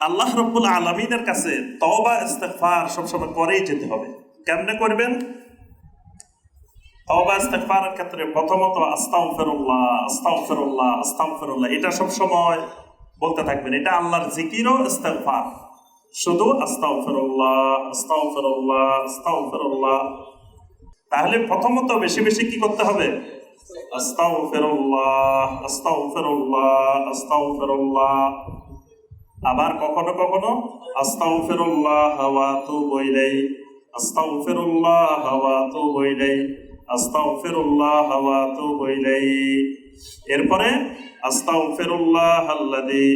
আল্লাহ রব্বুল আলমিনের কাছে তওবা, ইস্তেগফার সবসময় করেই যেতে হবে। কেমনে করবেন? তওবা, ইস্তেগফারের ক্ষেত্রে প্রথমত আস্তাগফিরুল্লাহ আস্তাগফিরুল্লাহ আস্তাগফিরুল্লাহ, এটা সব সময় বলতে থাকবেন। এটা আল্লাহর জিকিরও ইস্তেগফার। শুধু আস্তাগফিরুল্লাহ আস্তাগফিরুল্লাহ আস্তাগফিরুল্লাহ। তাহলে প্রথমত বেশি বেশি কি করতে হবে? আস্তাগফিরুল্লাহ আস্তাগফিরুল্লাহ আস্তাগফিরুল্লাহ। আবার কখনো কখনো আস্তাগফিরুল্লাহ ওয়া আতুবু ইলাইহি আস্তাগফিরুল্লাহ ওয়া আতুবু ইলাইহি আস্তাগফিরুল্লাহ ওয়া আতুবু ইলাইহি এরপরে আস্তাগফিরুল্লাহ আল্লাযী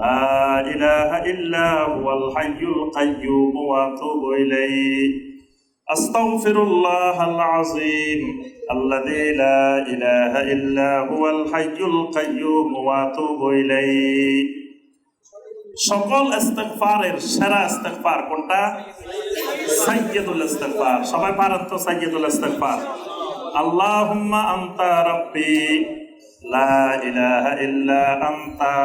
লা ইলাহা ইল্লা হুয়াল হাইয়ুল কাইয়্যুম ওয়া আতুবু ইলাইহি أستغفر الله العظيم الذي لا إله إلا هو الحي القيوم وأتوب إليه সকল ইস্তেগফারের সেরা ইস্তেগফার কোনটা? সাইয়্যিদুল ইস্তেগফার। সবাই পারেন তো সাইয়্যিদুল ইস্তেগফার। আল্লাহুম্মা আনতা রাব্বি, লা ইলাহা ইল্লা আনতা,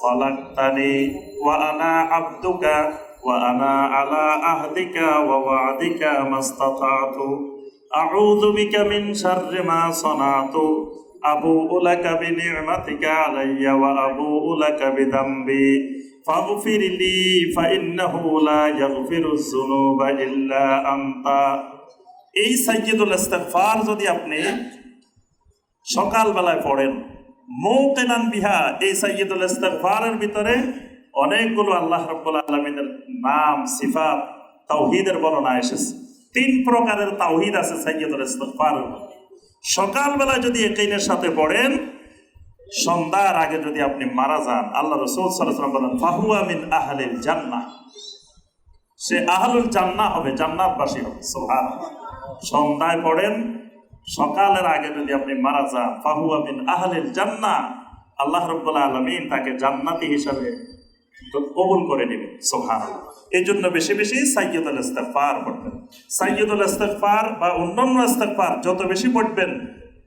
খলাকতানি, ওয়া আনা আবদুকা, ওয়া আনা আলা আহদিকা, ওয়া ওয়াদিকা মাস্তাতাতু। আউযু বিকা মিন শাররি মা সানাতু। أبوء لك بنعمتك علي وأبوء لك بذنبي فاغفر لي فإنه لا يغفر الذنوب إلا أنت এই সাইয়্যিদুল ইস্তিগফার যদি আপনি সকালবেলায় পড়েন মৌকেনান বিহা এই সাইয়্যিদুল ইস্তিগফারের ভিতরে অনেকগুলো আল্লাহ রাব্বুল আলামিনের নাম সিফাত তাওহীদের বর্ণনা এসেছে তিন প্রকারের তাওহীদ আছে সাইয়্যিদুল ইস্তিগফারের মধ্যে সকালবেলা যদি একাইনের সাথে পড়েন, সন্ধ্যার আগে যদি আপনি মারা যান, আল্লাহ রসুল সাল্লাম বলেন, ফাহুয়া মিন আহলিল জান্নাহ। সে আহলুল জান্না হবে, জান্নাতবাসী হবে সোহান সন্ধ্যায় পড়েন, সকালের আগে যদি আপনি মারা যান, ফাহুয়া মিন আহলিল জান্না আল্লাহ রব্বুল আলমিন তাকে জান্নাতি হিসাবে কবুল করে নেবে সোহান এই জন্য বেশি বেশি সাইয়দুল ইস্তেগফার পড়বেন। সাইয়দুল ইস্তেগফার বা অন্যান্য ইস্তেগফার যত বেশি পড়বেন,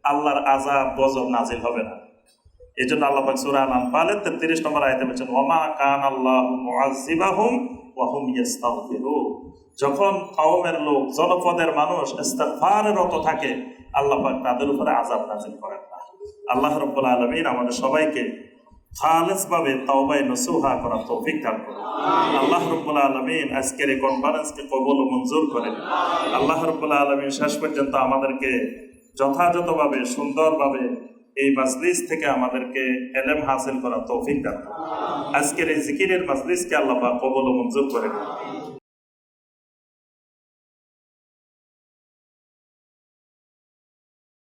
আল্লাহর আজাব গজব নাজিল হবে না। এই জন্য আল্লাহ পাক 33 নম্বর আয়াতে বলেছেন ওমা কান আল্লাহ মুআযিবাহুম ওয়া হুম যখন কওমের লোক, জনপদের মানুষ থাকে, আল্লাহ পাক তাদের উপরে আযাব নাজিল করেন না। আল্লাহ রাব্বুল আলামিন আমাদের সবাইকে খালেস ভাবে তাওবায়ে নসুহা করার তৌফিক দান করুন। আল্লাহ রব্বুল আলমিন আজকের এই কনফারেন্সকে কবল ও মঞ্জুর করেন। আল্লাহ রব্বুল আলমিন শেষ পর্যন্ত আমাদেরকে যথাযথভাবে, সুন্দরভাবে এই মাজলিস থেকে আমাদেরকে এলেম হাসিল করার তৌফিক দান আজকের এই জিকিরের মাজলিসকে আল্লাহ কবুল ও মঞ্জুর করেন।